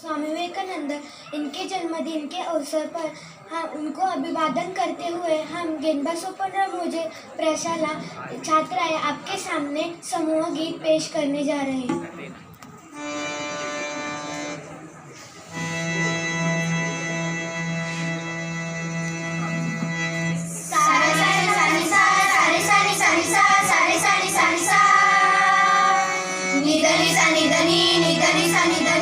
स्वामी विवेकानंद इनके जन्मदिन के अवसर पर हम उनको अभिवादन करते हुए हम गेंदा सुपर्ण मुझे प्रशाला छात्राएँ आपके सामने समूह गीत पेश करने जा रहे हैं निधनी सा निधनी निधनी सा निधनी